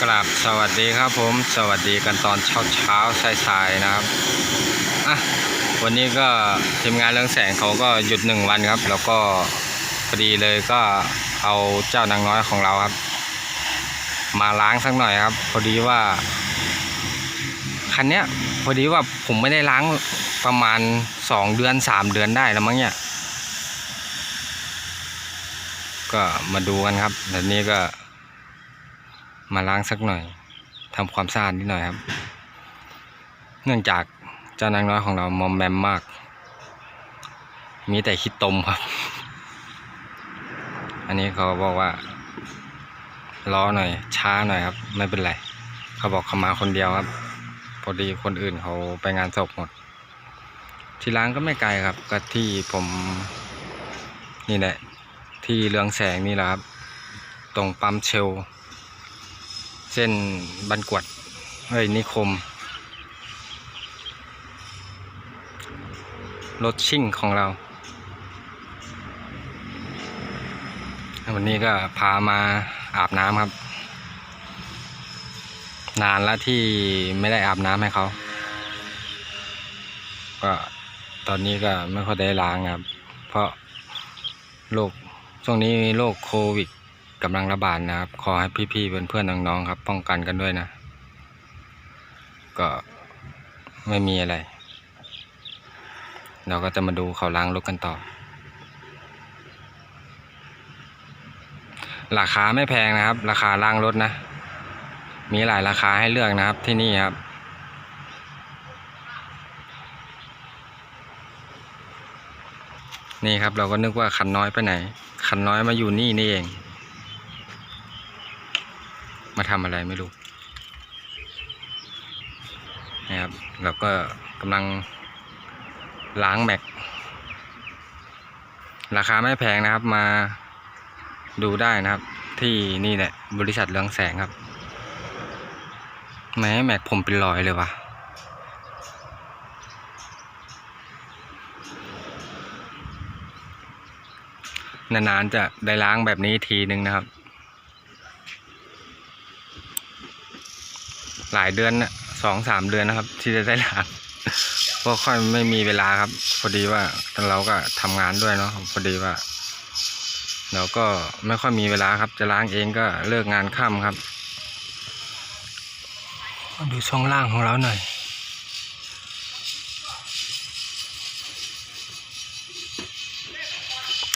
กราบสวัสดีครับผม สวัสดีกันตอนเช้าเช้าสายๆนะครับอะวันนี้ก็ทีมงานเรื่องแสงเขาก็หยุดหนึ่งวันครับ แล้วก็พอดีเลยก็เอาเจ้านางน้อยของเราครับ มาล้างสักหน่อยครับ พอดีว่าคันเนี้ยพอดีว่าผมไม่ได้ล้างประมาณสองเดือนสามเดือนได้แล้วมั้งเนี่ยก็มาดูกันครับเดี๋ยวนี้ก็ มาล้างสักหน่อยทำความสะอาดนิดหน่อยครับ เนื่องจากเจ้านางน้อยของเรามอมแมมมาก มีแต่ขี้ตมครับ อันนี้เขาบอกว่ารอหน่อย ช้าหน่อยครับ ไม่เป็นไรเขาบอกเขามาคนเดียวครับ พอดีคนอื่นเขาไปงานศพหมด ที่ร้านก็ไม่ไกลครับ ก็ที่ผมนี่แหละที่เรืองแสงนี่แหละครับ ตรงปั๊มเชล เส้นบันกวดเฮ้ยนิคม รถชิ่งของเรา วันนี้ก็พามาอาบน้ำครับ นานแล้วที่ไม่ได้อาบน้ำให้เขา ก็ตอนนี้ก็ไม่ค่อยได้ล้างครับ เพราะโรคช่วงนี้โรคโควิด กำลังระบาดนะครับ ขอให้พี่ๆเพื่อนๆน้องๆครับ ป้องกันกันด้วยนะ ก็ไม่มีอะไร เราก็จะมาดูเขาล้างรถกันต่อ ราคาไม่แพงนะครับ ราคาล้างรถนะ มีหลายราคาให้เลือกนะครับที่นี่ครับนี่ครับเราก็นึกว่าคันน้อยไปไหน คันน้อยมาอยู่นี่นี่เอง มาทำอะไรไม่รู้นะครับเราก็กำลังล้างแม็ก ราคาไม่แพงนะครับมาดูได้นะครับ ที่นี่แหละบริษัทเรืองแสงครับแม้แม็กผมเป็นรอยเลยวะนานๆจะได้ล้างแบบนี้ทีนึงนะครับ หลายเดือนนะสองสามเดือนนะครับ ที่จะได้ล้างเพราะค่อยไม่มีเวลาครับ พอดีว่าเราก็ทำงานด้วยเนาะพอดีว่าเราก็ไม่ค่อยมีเวลาครับ จะล้างเองก็เลิกงานค่ำครับ ดูช่องล่างของเราหน่อย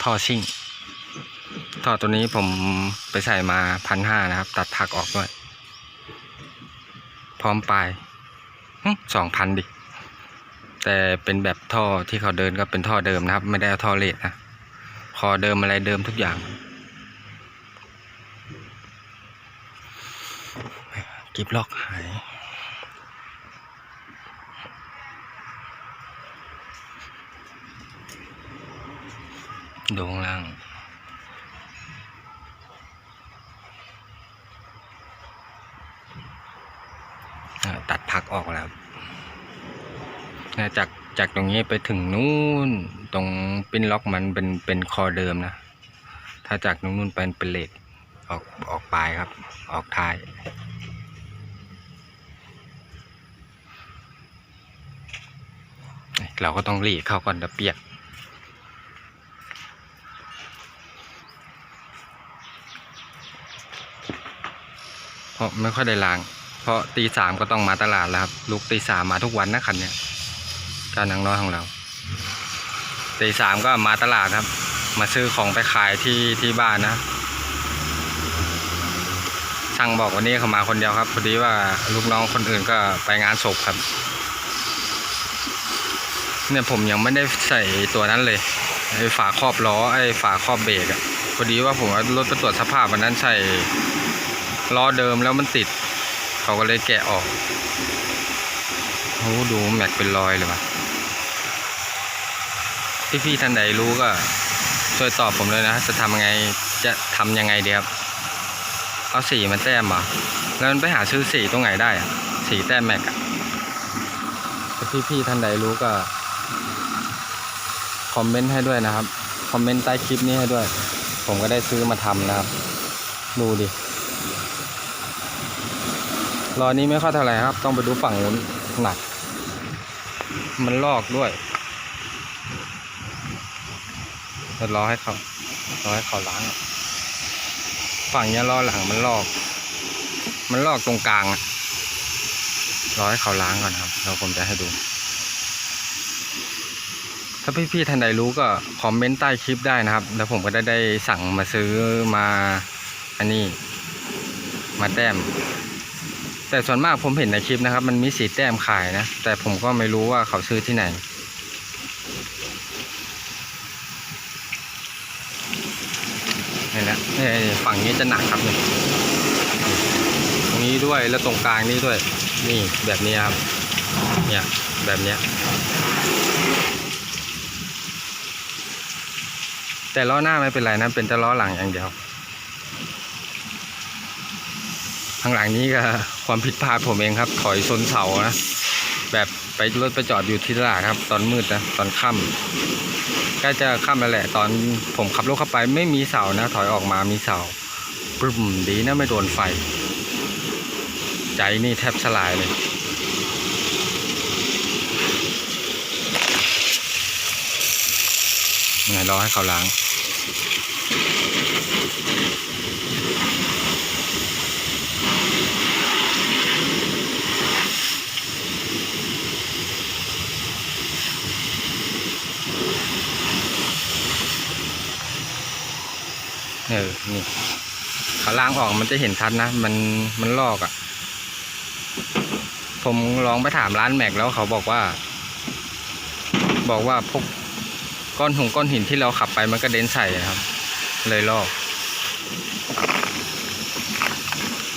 ท่อชิ่งท่อตัวนี้ผมไปใส่มาพันห้านะครับ ตัดถักออกด้วย พร้อมปลายสองพันดิ แต่เป็นแบบท่อที่เขาเดินก็เป็นท่อเดิมนะครับ ไม่ได้เอาท่อเลทนะ คอเดิมอะไรเดิมทุกอย่างกิบล็อกหายดูข้างล่าง อ่าตักออกแล้วนะจากจากตรงนี้ไปถึงนู้นตรงปิ้นล็อกมันเป็นเป็นคอเดิมนะ ถ้าจากนู้นนู่นเป็นเป็นเลดออกออกปลายครับ ออกท้ายเราก็ต้องรีดเข้าก่อนเดี๋ยวเปียก เพราะไม่ค่อยได้ล้าง ราะตีสามก็ต้องมาตลาดแล้วครับลูกตีสามมาทุกวันนะคันเนี้ยเจ้านางน้อยของเราตีสามก็มาตลาดครับ มาซื้อของไปขายที่ที่บ้านนะช่างบอกวันนี้เขามาคนเดียวครับพอดีว่าลูกน้องคนอื่นก็ไปงานศพครับ เนี่ยผมยังไม่ได้ใส่ตัวนั้นเลยไอ้ฝาครอบล้อไอ้ฝาครอบเบรกอะพอดีว่าผมรถไปตรวจสภาพวันนั้นใส่ล้อเดิมแล้วมันติด เขาก็เลยแกะออกโอ้ดูแม็กเป็นรอยเลยว่ะพี่พี่ๆท่านใดรู้ก็ช่วยตอบผมเลยนะ จะทำยังไงจะทำยังไงดีครับ เอาสีมันแต้มเหรอแล้วมันไปหาซื้อสีตรงไหนได้อะสีแต้มแม็กอะพี่พี่ๆท่านใดรู้ก็คอมเมนต์ให้ด้วยนะครับ คอมเมนต์ใต้คลิปนี้ให้ด้วย ผมก็ได้ซื้อมาทำนะครับ ดูดิ รอนี้ไม่ค่อยเท่าไหร่ครับ ต้องไปดูฝั่งนู้นหนัก มันลอกด้วยเดี๋ยวรอให้เขารอให้เขาล้าง ฝั่งนี้ยล้อหลังมันลอก มันลอกตรงกลางอะรอให้เขาล้างก่อนครับแล้วผมจะให้ดู ถ้าพี่ๆท่านใดรู้ก็คอมเมนต์ใต้คลิปได้นะครับ แล้วผมก็ได้ได้สั่งมาซื้อมาอันนี้ มาแต้ม แต่ส่วนมากผมเห็นในคลิปนะครับ มันมีสีแต้มขายนะ แต่ผมก็ไม่รู้ว่าเขาซื้อที่ไหน นี่แหละนี่ฝั่งนี้จะหนักครับเนี่ยตรงนี้ด้วยแล้วตรงกลางนี่ด้วย นี่แบบนี้ครับ เนี่ยแบบเนี้ยแต่ล้อหน้าไม่เป็นไรนะเป็นแต่ล้อหลังอย่างเดียว ข้างหลังนี้ก็ ความผิดพลาดผมเองครับ ถอยชนเสานะ แบบไปรถไปจอดอยู่ที่ตลาดครับ ตอนมืดนะ ตอนค่ำใกล้จะค่ำแล้วแหละ ตอนผมขับรถเข้าไปไม่มีเสานะ ถอยออกมามีเสาปรึมดีนะไม่โดนไฟ ใจนี่แทบสลายเลยไงรอให้เขาล้าง เออ นี่ขาล้างออกมันจะเห็นชัดนะ มัน มันลอกอะ่ะ ผมลองไปถามร้านแม็กแล้วเขาบอกว่า บอกว่าพวกก้อนหงก้อนหินที่เราขับไปมันก็เด็นใส่นะครับ เลยลอก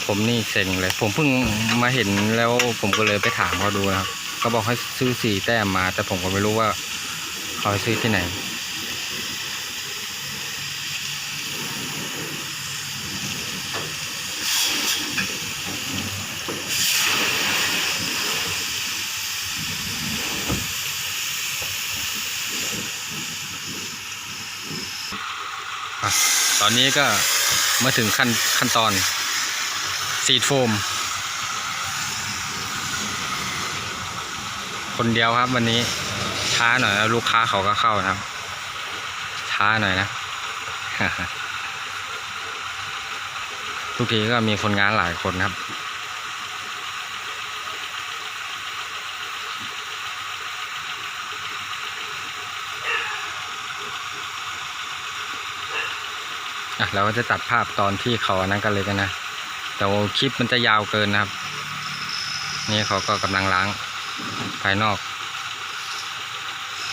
ผมนี่เซ็งเลย ผมเพิ่งมาเห็นแล้วผมก็เลยไปถามเขาดูนะครับเขาบอกให้ซื้อสีแต้มมา แต่ผมก็ไม่รู้ว่าเขาให้ซื้อที่ไหน ตอนนี้ก็มาถึงขั้นขั้นตอนซีดโฟม คนเดียวครับวันนี้ช้าหน่อยแล้วลูกค้าเขาก็เข้านะครับ ช้าหน่อยนะทุกทีก็มีคนงานหลายคนครับ เราก็จะตัดภาพตอนที่เขาอันนั้นกันเลยกันนะแต่คลิปมันจะยาวเกินนะครับ นี่เขาก็กำลังล้างภายนอก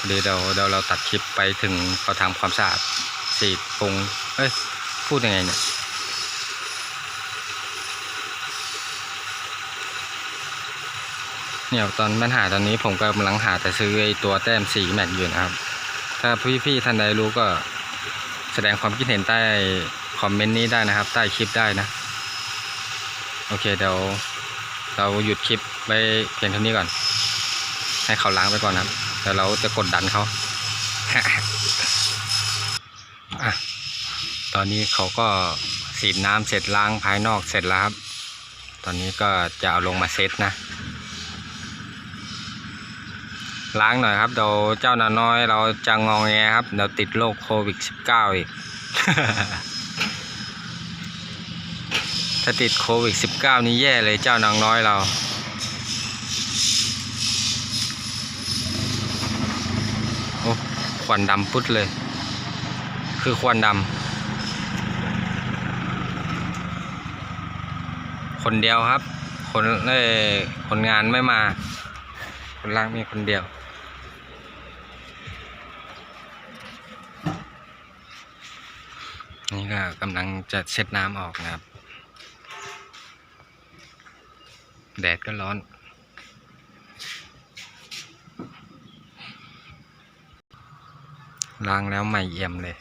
เดี๋ยวเดี๋ยวเดี๋ยวเราตัดคลิปไปถึงเขาทำความสะอาดสีดปรุงเอ้ยพูดยังไงเนี่ยเนี่ยตอนปัญหาตอนนี้ผมก็กำลังหาแต่ซื้อไอ้ตัวแต้มสีแม็กอยู่นะครับ ถ้าพี่ๆท่านใดรู้ก็ แสดงความคิดเห็นใต้คอมเมนต์นี้ได้นะครับ ใต้คลิปได้นะ โอเคเดี๋ยวเราหยุดคลิปไปเพียงเท่านี้ก่อน ให้เขาล้างไปก่อนนะครับเดี๋ยวเราจะกดดันเขาอะตอนนี้เขาก็สีดน้ำเสร็จล้างภายนอกเสร็จแล้วครับ ตอนนี้ก็จะเอาลงมาเซตนะ ล้างหน่อยครับเดี๋ยวเจ้าน้าน้อยเราจะงองแงครับเดี๋ยวติดโรคโควิด -19 อีก ถ้าติดโควิด -19 นี่แย่เลยเจ้านางน้อยเราโอ้ควันดำพุดเลย คือควันดำคนเดียวครับ คนเอ้ยคนงานไม่มา คนล่างมีคนเดียว นี่ก็กำลังจะเช็ดน้ำออกนะครับ แดดก็ร้อน ล้างแล้วใหม่เอี่ยมเลย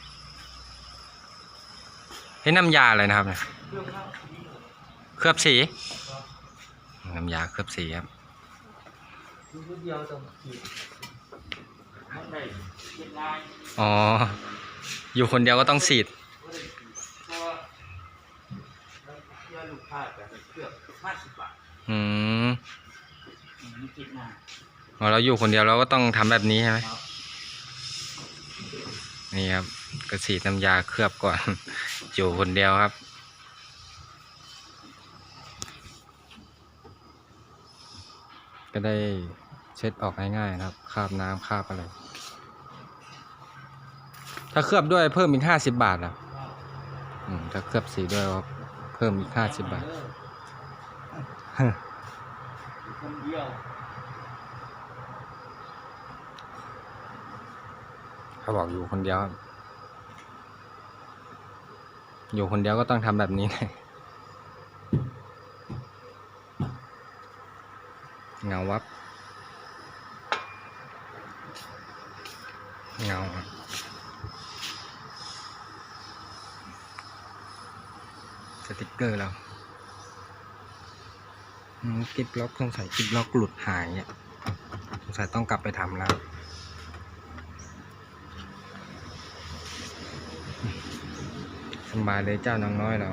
เฮ้น้ำยาอะไรนะครับเนี่ยเคลือบสี น้ำยาเคลือบสีครับอ๋อ อยู่คนเดียวก็ต้องสีด ก็ได้ขีดเพราะว่าแล้วเพื่ อลูกค้าแต่เกือบห้าสิบบาอืมพอเราอยู่คนเดียวเราก็ต้องทำแบบนี้ใช่ไหมครับนี่ครับกระสีน้ำยาเคลือบก่อน อยู่คนเดียวครับ ก็ได้เช็ดออกง่ายๆนะครับคราบน้ำคราบอะไร ถ้าเคลือบด้วยเพิ่มอีกห้าสิบบาทอะ ครับอืมถ้าเคลือบสีด้วยก็เพิ่มอีกห้าสิบบาท เออ คนเดียวเขาบอกอยู่คนเดียว อยู่คนเดียวก็ต้องทำแบบนี้เลยเงาวับ เงาสติกเกอร์เรา กิบล็อกสงสัยกิบล็อกหลุดหายอะสงสัยต้องกลับไปทำแล้วสบายเลยเจ้าน้องน้อยเรา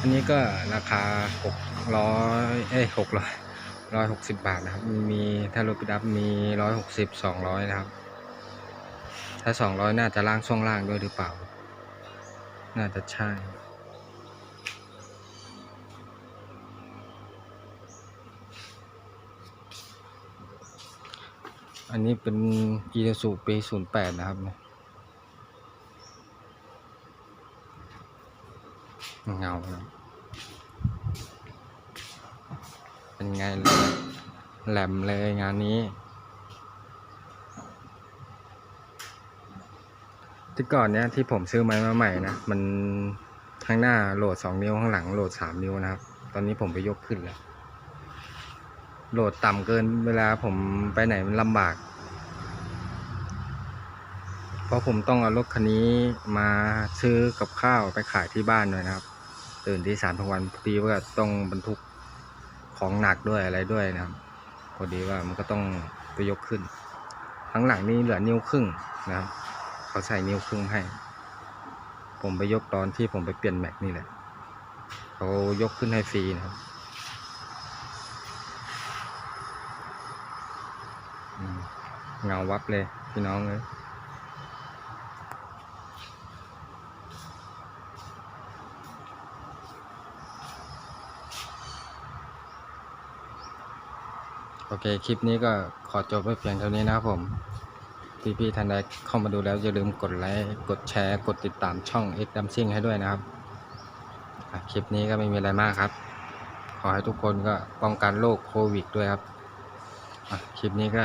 อันนี้ก็ราคาหกร้อยเอ้ยหกร้อยร้อยหกสิบบาทนะครับ มีถ้ารถปิดับมีร้อยหกสิบสองร้อยนะครับ ถ้าสองร้อยน่าจะล่างช่วงล่างด้วยหรือเปล่า น่าจะใช่ อันนี้เป็นอีเดสูปีศูนย์แปดนะครับเนี่ยเงาเป็นไงแหลมเลยงานนี้ ที่ก่อนเนี้ยที่ผมซื้อไม้มาใหม่นะมันข้างหน้าโหลดสองนิ้วข้างหลังโหลดสามนิ้วนะครับ ตอนนี้ผมไปยกขึ้นแล้ว โหลดต่ำเกินเวลาผมไปไหนมันลำบาก เพราะผมต้องเอารถคันนี้มาซื้อกับข้าวไปขายที่บ้านด้วยนะครับ ตื่นที่สามทุกวันพอดีว่าต้องบรรทุกของหนักด้วยอะไรด้วยนะครับพอดีว่ามันก็ต้องไปยกขึ้นข้างหลังนี่เหลือนิ้วครึ่งนะครับเขาใส่นิ้วครึ่งให้ ผมไปยกตอนที่ผมไปเปลี่ยนแม็กนี่แหละเขายกขึ้นให้ฟรีนะครับอืม เงาวับเลยพี่น้องเลยโอเค คลิปนี้ก็ขอจบไว้เพียงเท่านี้นะครับผม พี่พี่ท่านใดเข้ามาดูแล้ว อย่าลืมกดไลค์ กดแชร์ กดติดตามช่อง X d a m s i n g ให้ด้วยนะครับ คลิปนี้ก็ไม่มีอะไรมากครับ ขอให้ทุกคนก็ป้องกันโรคโควิดด้วยครับ คลิปนี้ก็